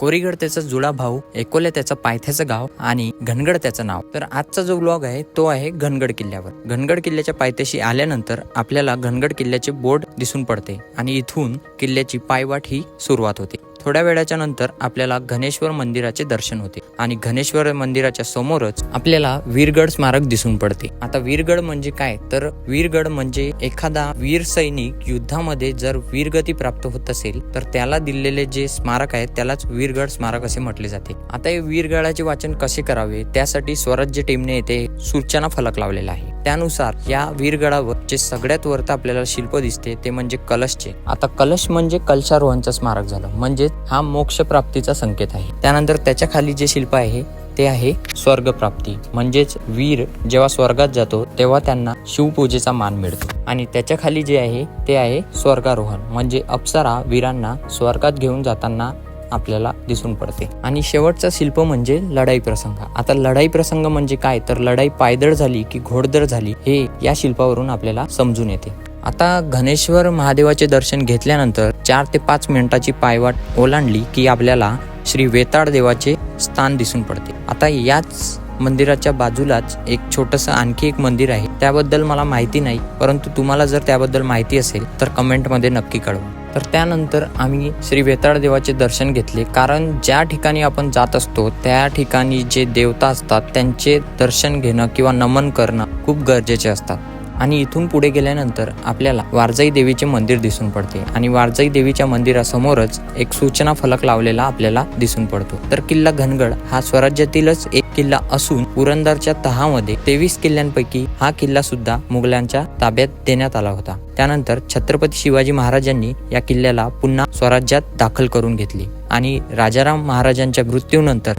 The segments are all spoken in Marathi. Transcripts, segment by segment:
कोरीगड त्याचा जुळा भाऊ एकोले त्याचं पायथ्याचं गाव आणि घनगड त्याचं नाव. तर आजचा जो ब्लॉग आहे तो आहे घनगड किल्ल्यावर. घनगड किल्ल्याच्या पायथ्याशी आल्यानंतर आपल्याला घनगड किल्ल्याचे बोर्ड दिसून पडते आणि इथून किल्ल्याची पायवाट ही सुरुवात होते. थोड्या वेळाच्या नंतर आपल्याला घनेश्वर मंदिराचे दर्शन होते आणि घनेश्वर मंदिराच्या समोरच आपल्याला वीरगड स्मारक दिसून पडते. आता वीरगड म्हणजे काय? तर वीरगड म्हणजे एखादा वीर सैनिक युद्धामध्ये जर वीरगती प्राप्त होत असेल तर त्याला दिलेले जे स्मारक आहे त्यालाच वीरगड स्मारक असे म्हटले जाते. आता हे वीरगडाचे वाचन कसे करावे? त्यासाठी स्वराज्य टीमने येथे सूचना फलक लावलेला आहे. त्यानुसार या वीरगडावर जे सगळ्यात वरत आपल्याला शिल्प दिसते ते म्हणजे कलशचे. आता कलश म्हणजे कलशारोहणचं स्मारक झालं. म्हणजे हा मोक्ष प्राप्तीचा संकेत आहे. त्यानंतर त्याच्याखाली जे शिल्प आहे ते आहे स्वर्ग प्राप्ती म्हणजेच वीर जेव्हा स्वर्गात जातो तेव्हा त्यांना शिवपूजेचा मान मिळतो. आणि त्याच्याखाली जे आहे ते आहे स्वर्गारोहण. म्हणजे अप्सरा वीरांना स्वर्गात घेऊन जाताना आपल्याला दिसून पडते. आणि शेवटचा शिल्प म्हणजे लढाई प्रसंग. आता लढाई प्रसंग म्हणजे काय? तर लढाई पायदळ झाली की घोडदळ झाली हे या शिल्पावरून आपल्याला समजून येते. आता घनेश्वर महादेवाचे दर्शन घेतल्यानंतर चार ते पाच मिनिटाची पायवाट ओलांडली की आपल्याला श्री वेताळ देवाचे स्थान दिसून पडते. आता याच मंदिराच्या बाजूलाच एक छोटस आणखी एक मंदिर आहे. त्याबद्दल मला माहिती नाही परंतु तुम्हाला जर त्याबद्दल माहिती असेल तर कमेंटमध्ये नक्की कळवा. तर त्यानंतर आम्ही श्री वेताळ देवाचे दर्शन घेतले. कारण ज्या ठिकाणी आपण जात असतो त्या ठिकाणी जे देवता असतात त्यांचे दर्शन घेणं किंवा नमन करणं खूप गरजेचे असतात. आणि इथून पुढे गेल्यानंतर आपल्याला वारजाई देवीचे मंदिर दिसून पडते. आणि वारजाई देवीच्या मंदिरासमोरच एक सूचना फलक लावलेला आपल्याला दिसून पडतो. तर किल्ला घनगड हा स्वराज्यातीलच एक किल्ला असून पुरंदरच्या तहामध्ये तेवीस किल्ल्यांपैकी हा किल्ला सुद्धा मुघलांच्या ताब्यात देण्यात आला होता. त्यानंतर छत्रपती शिवाजी महाराजांनी या किल्ल्याला पुन्हा स्वराज्यात दाखल करून घेतली. आणि राजाराम महाराजांच्या मृत्यूनंतर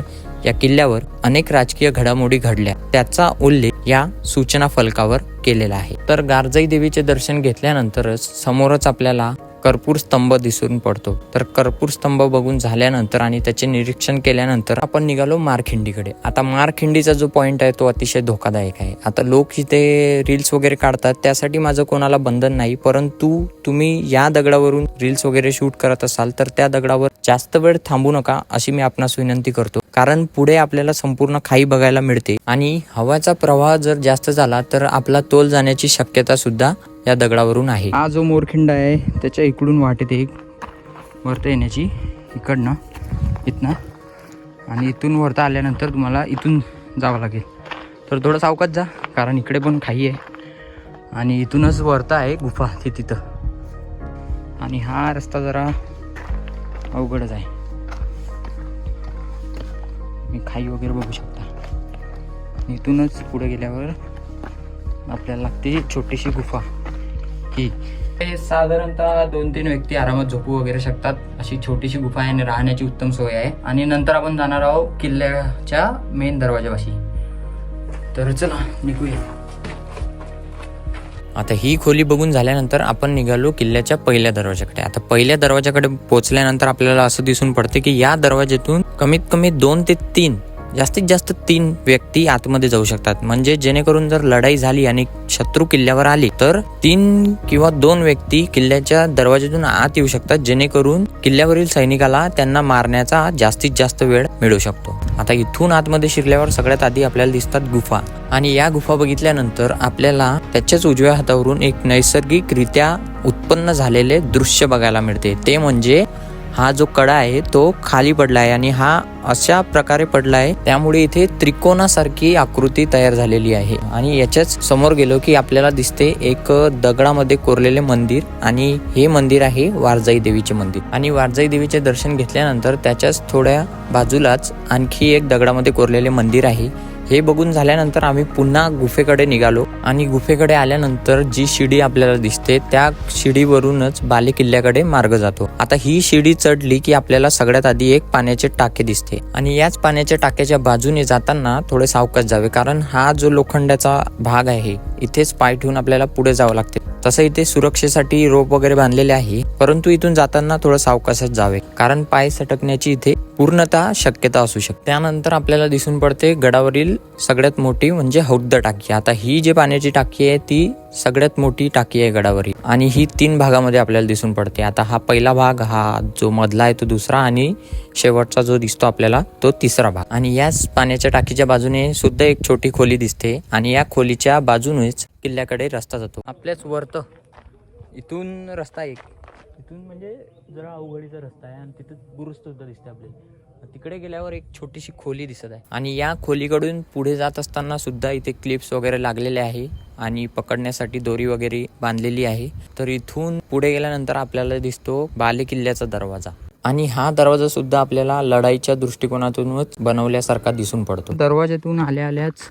या किल्ल्यावर अनेक राजकीय घडामोडी घडल्या. त्याचा उल्लेख या सूचना फलकावर केलेला आहे. तर गारजाई देवीचे दर्शन घेतल्यानंतरच समोरच आपल्याला कर्पूर स्तंभ दिसून पडतो. तर कर्पूर स्तंभ बघून झाल्यानंतर आणि त्याचे निरीक्षण केल्यानंतर आपण निघालो मारखिंडीकडे. आता मारखिंडीचा जो पॉईंट आहे तो अतिशय धोकादायक आहे. आता लोक इथे रील्स वगैरे काढतात त्यासाठी माझं कोणाला बंधन नाही. परंतु तुम्ही या दगडावरून रील्स वगैरे शूट करत असाल तर त्या दगडावर जास्त वेळ थांबू नका अशी मी आपणास विनंती करतो. कारण पुढे आपल्याला संपूर्ण खाई बघायला मिळते आणि हवाचा प्रवाह जर जास्त झाला तर आपला तोल जाण्याची शक्यता सुद्धा या दगडावरून आहे. हा जो मोरखिंड आहे त्याच्या इकडून वाटेत एक. वरता येण्याची इकडनं इथनं. आणि इथून वरता आल्यानंतर तुम्हाला इथून जावं लागेल. तर थोडं सावकात जा कारण इकडे पण खाई आहे. आणि इथूनच वरता आहे गुफा ते तिथं. आणि हा रस्ता जरा अवघडच आहे. मी खाई वगैरे बघू शकता. इथूनच पुढे गेल्यावर आपल्याला लागते छोटीशी गुफा. की हे साधारणतः दोन तीन व्यक्ती आरामात झोपू वगैरे शकतात. अशी छोटीशी गुफा आहे आणि राहण्याची उत्तम सोय आहे. आणि नंतर आपण जाणार आहोत किल्ल्याच्या मेन दरवाजापाशी. तर चला निघूया. आता ही खोली बघून झाल्यानंतर आपण निघालो किल्ल्याच्या पहिल्या दरवाजाकडे. आता पहिल्या दरवाजाकडे पोहोचल्यानंतर आपल्याला असं दिसून पडते की या दरवाज्यातून कमीत कमी दोन ते तीन जास्तीत जास्त तीन व्यक्ती आतमध्ये जाऊ शकतात. म्हणजे जेणेकरून जर लढाई झाली आणि शत्रू किल्ल्यावर आली तर तीन किंवा दोन व्यक्ती किल्ल्याच्या दरवाज्यातून आत येऊ शकतात जेणेकरून किल्ल्यावरील सैनिकाला त्यांना मारण्याचा जास्तीत जास्त वेळ मिळू शकतो. आता इथून आतमध्ये शिरल्यावर सगळ्यात आधी आपल्याला दिसतात गुफा. आणि या गुफा बघितल्यानंतर आपल्याला त्याच्याच उजव्या हातावरून एक नैसर्गिकरित्या उत्पन्न झालेले दृश्य बघायला मिळते. ते म्हणजे हा जो कडा आहे तो खाली पडला आहे आणि हा अशा प्रकारे पडला आहे त्यामुळे इथे त्रिकोणासारखी आकृती तयार झालेली आहे. आणि याच्याच समोर गेलो की आपल्याला दिसते एक दगडामध्ये कोरलेले मंदिर आणि हे मंदिर आहे वारजाई देवीचे मंदिर. आणि वारजाई देवीचे दर्शन घेतल्यानंतर त्याच्याच थोड्या बाजूलाच आणखी एक दगडामध्ये कोरलेले मंदिर आहे. हे बघून झाल्यानंतर आम्ही पुन्हा गुफेकडे निघालो. आणि गुफेकडे आल्यानंतर जी शिडी आपल्याला दिसते त्या शिडीवरूनच बाले किल्ल्याकडे मार्ग जातो. आता ही शिडी चढली की आपल्याला सगळ्यात आधी एक पाण्याचे टाके दिसते. आणि याच पाण्याच्या टाक्याच्या बाजूने जाताना थोडे सावकाश जावे कारण हा जो लोखंडाचा भाग आहे इथेच पाय ठेवून आपल्याला पुढे जावं लागते. तसं इथे सुरक्षेसाठी रोप वगैरे बांधलेले आहे परंतु इथून जाताना थोडं सावकाशच जावे कारण पाय सटकण्याची इथे पूर्णतः शक्यता असू शकते. त्यानंतर आपल्याला दिसून पडते गडावरील सगळ्यात मोठी म्हणजे हौद्द टाकी. आता ही जी पाण्याची टाकी आहे ती सगळ्यात मोठी टाकी आहे गडावरील. आणि ही तीन भागामध्ये आपल्याला दिसून पडते. आता हा पहिला भाग हा जो मधला आहे तो दुसरा आणि शेवटचा जो दिसतो आपल्याला तो तिसरा भाग. आणि याच पाण्याच्या टाकीच्या बाजूने सुद्धा एक छोटी खोली दिसते आणि या खोलीच्या बाजूनेच किल्ल्याकडे रस्ता जातो. आपल्याच वरत इथून रस्ता एक. इथून म्हणजे जरा अवघडीचा रस्ता आहे आणि तिथं बुरुज सुद्धा दिसते आपल्याला तिकडे गेल्यावर एक छोटीशी खोली दिसत आहे. आणि या खोलीकडून पुढे जात असताना सुद्धा इथे क्लिप्स वगैरे लागलेले आहे आणि पकडण्यासाठी दोरी वगैरे बांधलेली आहे. तर इथून पुढे गेल्यानंतर आपल्याला दिसतो बाले किल्ल्याचा दरवाजा. आणि हा दरवाजा सुद्धा आपल्याला लढाईच्या दृष्टिकोनातूनच बनवल्यासारखा दिसून पडतो. दरवाजातून आल्या आल्याच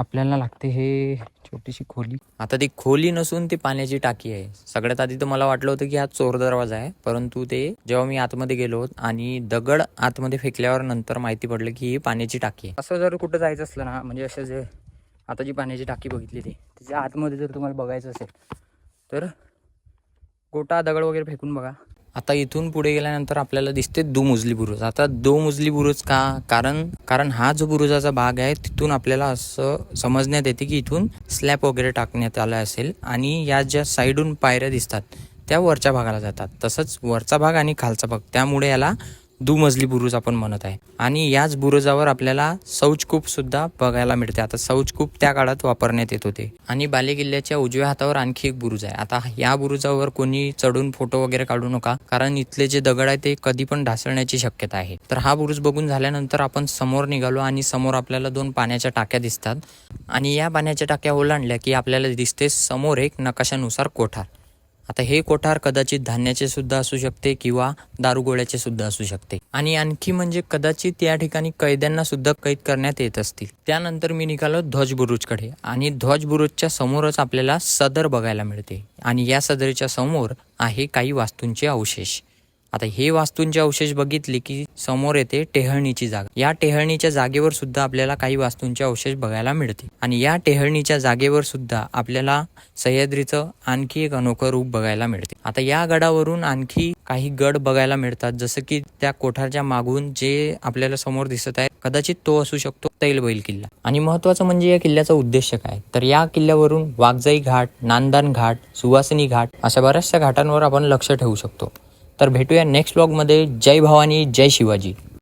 आपल्याला लागते हे छोटीशी खोली. आता ती खोली नसून ती पाण्याची टाकी आहे. सगळ्यात आधी तर मला वाटलं होतं की हा चोर दरवाजा आहे परंतु ते जेव्हा मी आतमध्ये गेलो आणि दगड आतमध्ये फेकल्यावर नंतर माहिती पडलं की ही पाण्याची टाकी आहे. असं जर कुठं जायचं असलं ना म्हणजे असं जे आता जी पाण्याची टाकी बघितली ती त्याच्या आतमध्ये जर तुम्हाला बघायचं असेल तर गोटा दगड वगैरे फेकून बघा. आता इथून पुढे गेल्यानंतर आपल्याला दिसते दुमुजली बुरुज. आता दुमुजली बुरुज का? कारण कारण हा जो बुरुजाचा भाग आहे तिथून आपल्याला असं समजण्यात येते की इथून स्लॅब वगैरे टाकण्यात आला असेल आणि या ज्या साईडून पायऱ्या दिसतात त्या वरच्या भागाला जातात. तसंच वरचा भाग आणि खालचा भाग. त्यामुळे याला दुमजली बुरुज आपण म्हणत आहे. आणि याच बुरुजावर आपल्याला शौचकूप सुद्धा बघायला मिळते. आता शौचकूप त्या काळात वापरण्यात येत होते. आणि बाले किल्ल्याच्या उजव्या हातावर आणखी एक बुरुज आहे. आता या बुरुजावर कोणी चढून फोटो वगैरे काढू नका कारण इथले जे दगड आहे ते कधी पण ढासळण्याची शक्यता आहे. तर हा बुरुज बघून झाल्यानंतर आपण समोर निघालो आणि समोर आपल्याला दोन पाण्याच्या टाक्या दिसतात. आणि या पाण्याच्या टाक्या ओलांडल्या की आपल्याला दिसते समोर एक नकाशानुसार कोठार आता हे कोठार कदाचित धान्याचे सुद्धा असू शकते किंवा दारुगोळ्याचे सुद्धा असू शकते. आणि आणखी म्हणजे कदाचित या ठिकाणी कैद्यांना सुद्धा कैद करण्यात येत असतील. त्यानंतर मी निघालो ध्वज बुरुजकडे आणि ध्वज बुरुजच्या समोरच आपल्याला सदर बघायला मिळते. आणि या सदरीच्या समोर आहे काही वास्तूंचे अवशेष. आता हे वास्तूंचे अवशेष बघितले की समोर येते टेहळणीची जागा. या टेहळणीच्या जागेवर सुद्धा आपल्याला काही वास्तूंचे अवशेष बघायला मिळते आणि या टेहळणीच्या जागेवर सुद्धा आपल्याला सह्याद्रीचं आणखी एक अनोखं रूप बघायला मिळते. आता या गडावरून आणखी काही गड बघायला मिळतात. जसं की त्या कोठारच्या मागून जे आपल्याला समोर दिसत आहे कदाचित तो असू शकतो तैलबैल किल्ला. आणि महत्वाचं म्हणजे या किल्ल्याचा उद्देश काय? तर या किल्ल्यावरून वाघजाई घाट नांदान घाट सुवासिनी घाट अशा बऱ्याचशा घाटांवर आपण लक्ष ठेवू शकतो. तर भेटूया नेक्स्ट ब्लॉगमध्ये जय भवानी जय शिवाजी.